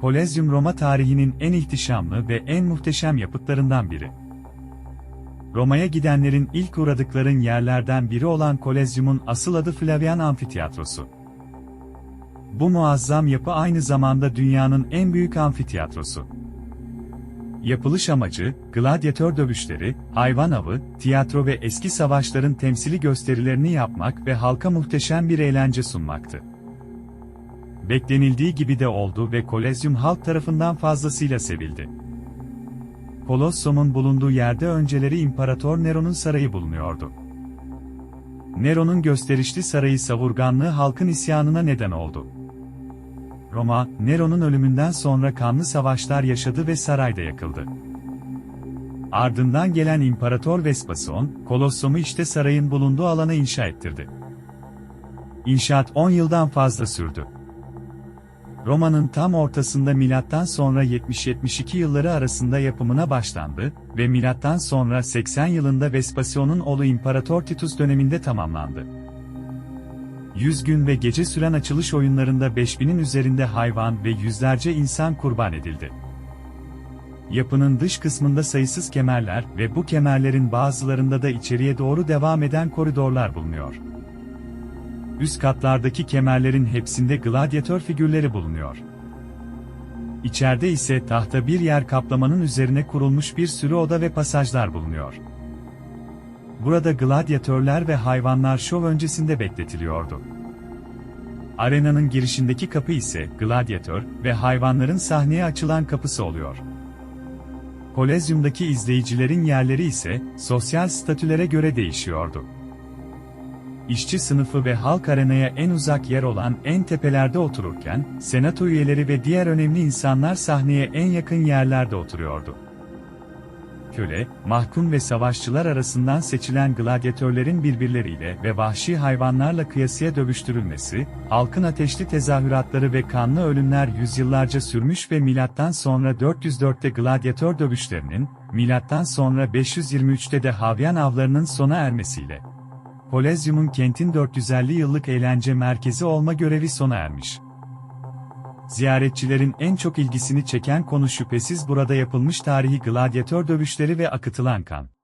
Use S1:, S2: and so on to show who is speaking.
S1: Kolezyum Roma tarihinin en ihtişamlı ve en muhteşem yapıtlarından biri. Roma'ya gidenlerin ilk uğradıkların yerlerden biri olan Kolezyum'un asıl adı Flavian Amfiteyatrosu. Bu muazzam yapı aynı zamanda dünyanın en büyük amfiteyatrosu. Yapılış amacı, gladyatör dövüşleri, hayvan avı, tiyatro ve eski savaşların temsili gösterilerini yapmak ve halka muhteşem bir eğlence sunmaktı. Beklenildiği gibi de oldu ve Kolezyum halk tarafından fazlasıyla sevildi. Kolossum'un bulunduğu yerde önceleri İmparator Nero'nun sarayı bulunuyordu. Nero'nun gösterişli sarayı savurganlığı halkın isyanına neden oldu. Roma, Nero'nun ölümünden sonra kanlı savaşlar yaşadı ve sarayda yakıldı. Ardından gelen İmparator Vespasion, Kolossumu işte sarayın bulunduğu alana inşa ettirdi. İnşaat 10 yıldan fazla sürdü. Roma'nın tam ortasında milattan sonra 70-72 yılları arasında yapımına başlandı ve milattan sonra 80 yılında Vespasion'un oğlu İmparator Titus döneminde tamamlandı. 100 gün ve gece süren açılış oyunlarında 5000'in üzerinde hayvan ve yüzlerce insan kurban edildi. Yapının dış kısmında sayısız kemerler ve bu kemerlerin bazılarında da içeriye doğru devam eden koridorlar bulunuyor. Üst katlardaki kemerlerin hepsinde gladyatör figürleri bulunuyor. İçeride ise tahta bir yer kaplamanın üzerine kurulmuş bir sürü oda ve pasajlar bulunuyor. Burada gladyatörler ve hayvanlar şov öncesinde bekletiliyordu. Arenanın girişindeki kapı ise gladyatör ve hayvanların sahneye açılan kapısı oluyor. Kolezyumdaki izleyicilerin yerleri ise sosyal statülere göre değişiyordu. İşçi sınıfı ve halk arenaya en uzak yer olan en tepelerde otururken, senato üyeleri ve diğer önemli insanlar sahneye en yakın yerlerde oturuyordu. Köle, mahkum ve savaşçılar arasından seçilen gladyatörlerin birbirleriyle ve vahşi hayvanlarla kıyasıya dövüştürülmesi, halkın ateşli tezahüratları ve kanlı ölümler yüzyıllarca sürmüş ve milattan sonra 404'te gladyatör dövüşlerinin, milattan sonra 523'te de havyan avlarının sona ermesiyle, Kolezyum'un kentin 450 yıllık eğlence merkezi olma görevi sona ermiş. Ziyaretçilerin en çok ilgisini çeken konu şüphesiz burada yapılmış tarihi gladyatör dövüşleri ve akıtılan kan.